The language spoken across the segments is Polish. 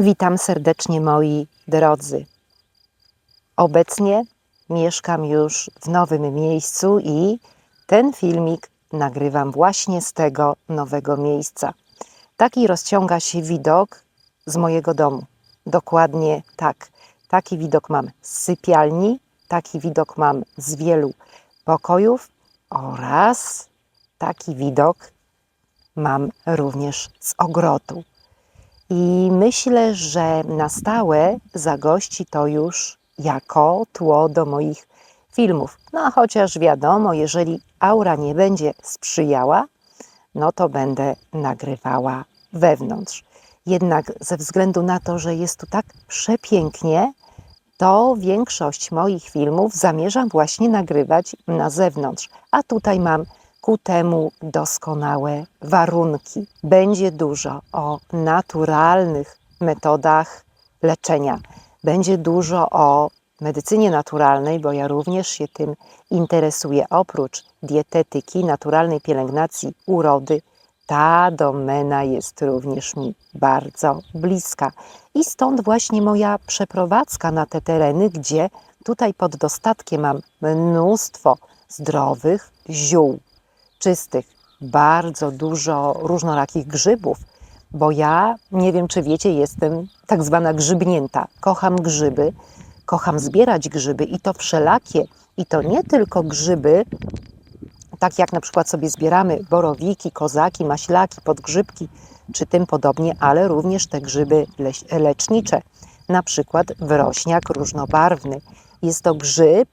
Witam serdecznie moi drodzy. Obecnie mieszkam już w nowym miejscu i ten filmik nagrywam właśnie z tego nowego miejsca. Taki rozciąga się widok z mojego domu. Dokładnie tak. Taki widok mam z sypialni, taki widok mam z wielu pokojów oraz taki widok mam również z ogrodu. I myślę, że na stałe zagości to już jako tło do moich filmów. No chociaż wiadomo, jeżeli aura nie będzie sprzyjała, no to będę nagrywała wewnątrz. Jednak ze względu na to, że jest tu tak przepięknie, to większość moich filmów zamierzam właśnie nagrywać na zewnątrz. A tutaj mam ku temu doskonałe warunki. Będzie dużo o naturalnych metodach leczenia. Będzie dużo o medycynie naturalnej, bo ja również się tym interesuję. Oprócz dietetyki, naturalnej pielęgnacji urody, ta domena jest również mi bardzo bliska. I stąd właśnie moja przeprowadzka na te tereny, gdzie tutaj pod dostatkiem mam mnóstwo zdrowych ziół, czystych, bardzo dużo różnorakich grzybów, bo ja, nie wiem czy wiecie, jestem tak zwana grzybnięta. Kocham grzyby, kocham zbierać grzyby i to wszelakie. I to nie tylko grzyby, tak jak na przykład sobie zbieramy borowiki, kozaki, maślaki, podgrzybki czy tym podobnie, ale również te grzyby lecznicze, na przykład wrośniak różnobarwny. Jest to grzyb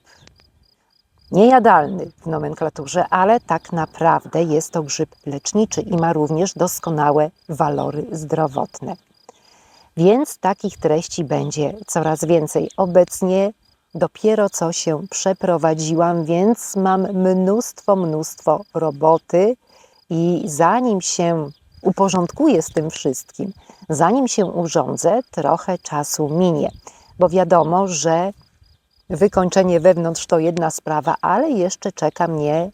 niejadalny w nomenklaturze, ale tak naprawdę jest to grzyb leczniczy i ma również doskonałe walory zdrowotne. Więc takich treści będzie coraz więcej. Obecnie dopiero co się przeprowadziłam, więc mam mnóstwo, mnóstwo roboty i zanim się uporządkuję z tym wszystkim, zanim się urządzę, trochę czasu minie, bo wiadomo, że wykończenie wewnątrz to jedna sprawa, ale jeszcze czeka mnie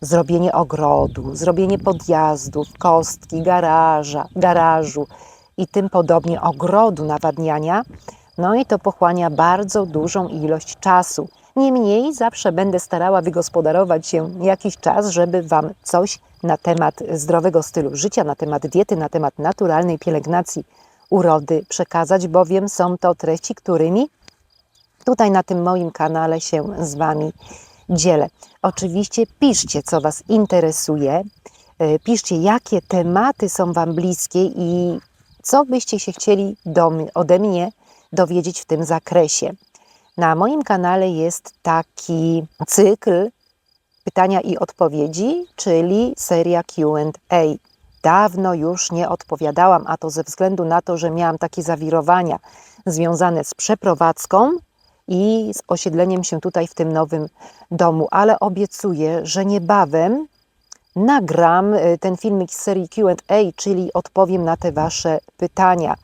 zrobienie ogrodu, zrobienie podjazdów, kostki, garaża, garażu i tym podobnie, ogrodu nawadniania. No i to pochłania bardzo dużą ilość czasu. Niemniej zawsze będę starała wygospodarować się jakiś czas, żeby Wam coś na temat zdrowego stylu życia, na temat diety, na temat naturalnej pielęgnacji urody przekazać, bowiem są to treści, którymi tutaj na tym moim kanale się z Wami dzielę. Oczywiście piszcie, co Was interesuje, e, piszcie, jakie tematy są Wam bliskie i co byście się chcieli do, ode mnie dowiedzieć w tym zakresie. Na moim kanale jest taki cykl pytania i odpowiedzi, czyli seria QA. Dawno już nie odpowiadałam, a to ze względu na to, że miałam takie zawirowania związane z przeprowadzką i z osiedleniem się tutaj w tym nowym domu, ale obiecuję, że niebawem nagram y, ten filmik z serii QA, czyli odpowiem na te Wasze pytania.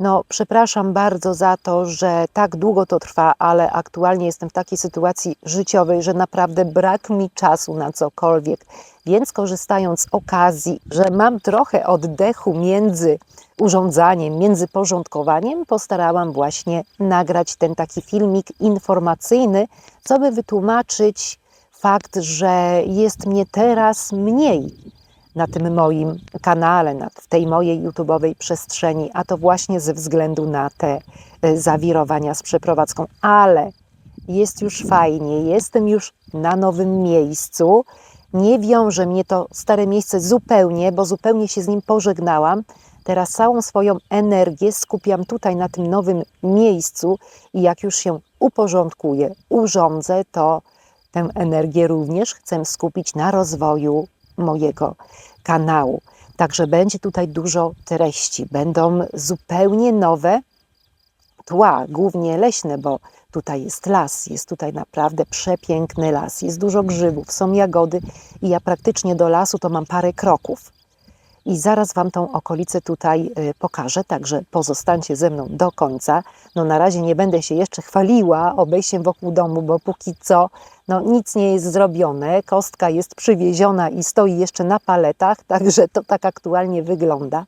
No, przepraszam bardzo za to, że tak długo to trwa, ale aktualnie jestem w takiej sytuacji życiowej, że naprawdę brak mi czasu na cokolwiek. Więc korzystając z okazji, że mam trochę oddechu między urządzaniem, między porządkowaniem, postarałam właśnie nagrać ten taki filmik informacyjny, co by wytłumaczyć fakt, że jest mnie teraz mniej na tym moim kanale, na, w tej mojej YouTube'owej przestrzeni, a to właśnie ze względu na te y, zawirowania z przeprowadzką, ale jest już fajnie, jestem już na nowym miejscu. Nie wiąże mnie to stare miejsce zupełnie, bo zupełnie się z nim pożegnałam. Teraz całą swoją energię skupiam tutaj na tym nowym miejscu i jak już się uporządkuję, urządzę, to tę energię również chcę skupić na rozwoju mojego kanału. Także będzie tutaj dużo treści, będą zupełnie nowe tła, głównie leśne, bo tutaj jest las, jest tutaj naprawdę przepiękny las, jest dużo grzybów, są jagody i ja praktycznie do lasu to mam parę kroków. I zaraz Wam tą okolicę tutaj y, pokażę, także pozostańcie ze mną do końca. No na razie nie będę się jeszcze chwaliła obejściem wokół domu, bo póki co no, nic nie jest zrobione. Kostka jest przywieziona i stoi jeszcze na paletach, także to tak aktualnie wygląda.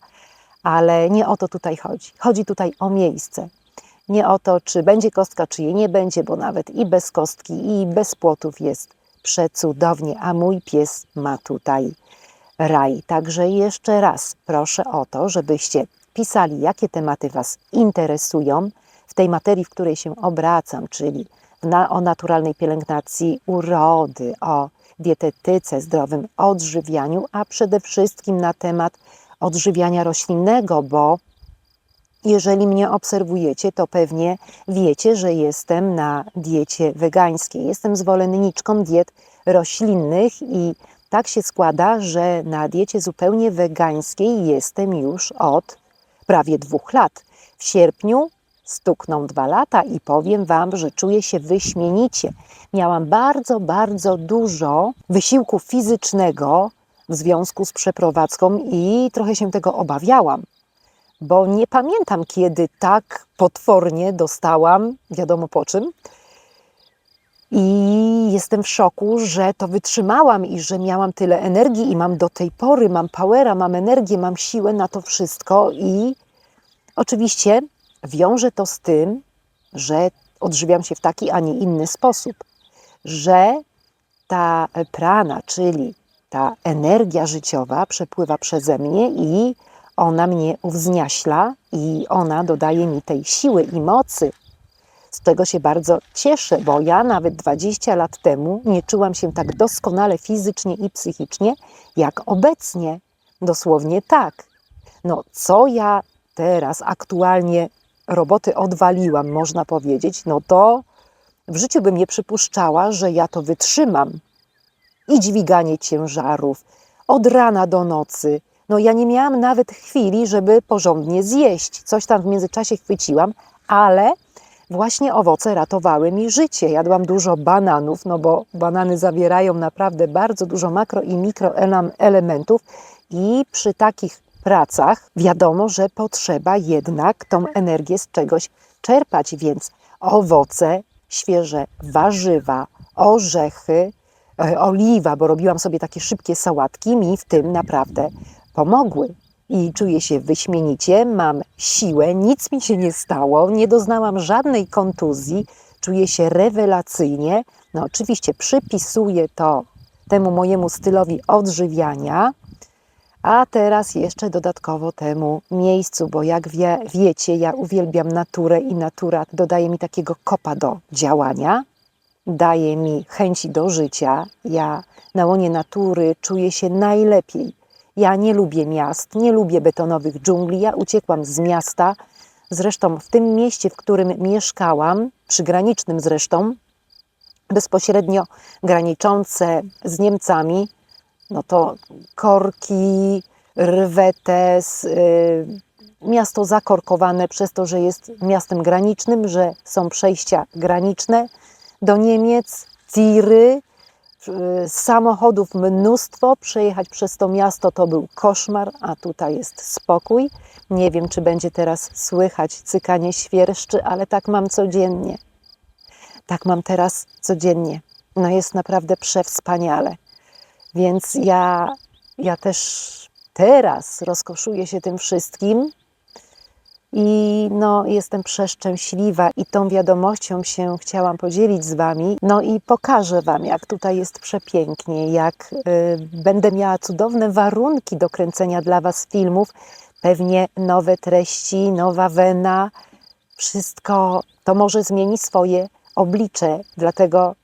Ale nie o to tutaj chodzi. Chodzi tutaj o miejsce. Nie o to, czy będzie kostka, czy jej nie będzie, bo nawet i bez kostki, i bez płotów jest przecudownie, a mój pies ma tutaj raj. Także jeszcze raz proszę o to, żebyście pisali, jakie tematy Was interesują w tej materii, w której się obracam, czyli na, o naturalnej pielęgnacji urody, o dietetyce, zdrowym odżywianiu, a przede wszystkim na temat odżywiania roślinnego, bo jeżeli mnie obserwujecie, to pewnie wiecie, że jestem na diecie wegańskiej. Jestem zwolenniczką diet roślinnych i tak się składa, że na diecie zupełnie wegańskiej jestem już od prawie dwóch lat. W sierpniu stukną dwa lata i powiem Wam, że czuję się wyśmienicie. Miałam bardzo, bardzo dużo wysiłku fizycznego w związku z przeprowadzką i trochę się tego obawiałam, bo nie pamiętam, kiedy tak potwornie dostałam, wiadomo po czym. I jestem w szoku, że to wytrzymałam i że miałam tyle energii i mam do tej pory, mam powera, mam energię, mam siłę na to wszystko i oczywiście wiąże to z tym, że odżywiam się w taki, a nie inny sposób, że ta prana, czyli ta energia życiowa przepływa przeze mnie i ona mnie uwzniaśla i ona dodaje mi tej siły i mocy. Z tego się bardzo cieszę, bo ja nawet 20 lat temu nie czułam się tak doskonale fizycznie i psychicznie, jak obecnie. Dosłownie tak. No, co ja teraz aktualnie roboty odwaliłam, można powiedzieć, no to w życiu bym nie przypuszczała, że ja to wytrzymam. I dźwiganie ciężarów od rana do nocy. No ja nie miałam nawet chwili, żeby porządnie zjeść. Coś tam w międzyczasie chwyciłam, ale właśnie owoce ratowały mi życie. Jadłam dużo bananów, no bo banany zawierają naprawdę bardzo dużo makro i mikroelementów i przy takich pracach wiadomo, że potrzeba jednak tą energię z czegoś czerpać, więc owoce, świeże warzywa, orzechy, e, oliwa, bo robiłam sobie takie szybkie sałatki, mi w tym naprawdę pomogły. I czuję się wyśmienicie, mam siłę, nic mi się nie stało, nie doznałam żadnej kontuzji, czuję się rewelacyjnie. No oczywiście przypisuję to temu mojemu stylowi odżywiania, a teraz jeszcze dodatkowo temu miejscu, bo jak wie, wiecie, ja uwielbiam naturę i natura dodaje mi takiego kopa do działania, daje mi chęci do życia. Ja na łonie natury czuję się najlepiej. Ja nie lubię miast, nie lubię betonowych dżungli. Ja uciekłam z miasta. Zresztą w tym mieście, w którym mieszkałam, przygranicznym zresztą, bezpośrednio graniczące z Niemcami, no to korki, rwetes, y, miasto zakorkowane przez to, że jest miastem granicznym, że są przejścia graniczne do Niemiec, tiry, samochodów mnóstwo. Przejechać przez to miasto to był koszmar, a tutaj jest spokój. Nie wiem, czy będzie teraz słychać cykanie świerszczy, ale tak mam codziennie. Tak mam teraz codziennie. No jest naprawdę przewspaniale. Więc ja, ja też teraz rozkoszuję się tym wszystkim i no, jestem przeszczęśliwa i tą wiadomością się chciałam podzielić z Wami. No i pokażę Wam, jak tutaj jest przepięknie, jak y, będę miała cudowne warunki do kręcenia dla Was filmów, pewnie nowe treści, nowa wena, wszystko to może zmieni swoje oblicze. Dlatego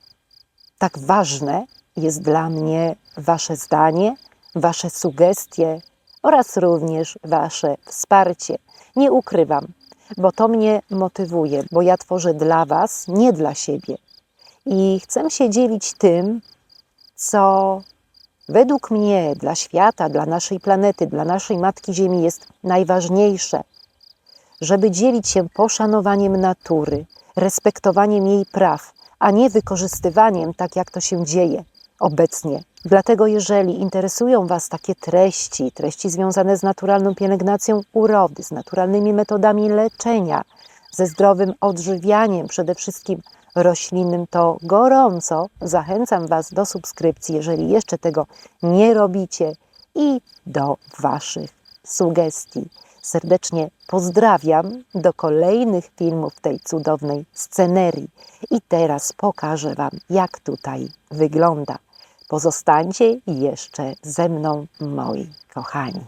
tak ważne jest dla mnie Wasze zdanie, Wasze sugestie oraz również Wasze wsparcie. Nie ukrywam, bo to mnie motywuje, bo ja tworzę dla Was, nie dla siebie. I chcę się dzielić tym, co według mnie dla świata, dla naszej planety, dla naszej Matki Ziemi jest najważniejsze. Żeby dzielić się poszanowaniem natury, respektowaniem jej praw, a nie wykorzystywaniem, tak jak to się dzieje obecnie. Dlatego, jeżeli interesują Was takie treści, treści związane z naturalną pielęgnacją urody, z naturalnymi metodami leczenia, ze zdrowym odżywianiem, przede wszystkim roślinnym, to gorąco zachęcam Was do subskrypcji, jeżeli jeszcze tego nie robicie, i do Waszych sugestii. serdecznie pozdrawiam do kolejnych filmów tej cudownej scenerii. I teraz pokażę Wam, jak tutaj wygląda. Pozostańcie jeszcze ze mną, moi kochani.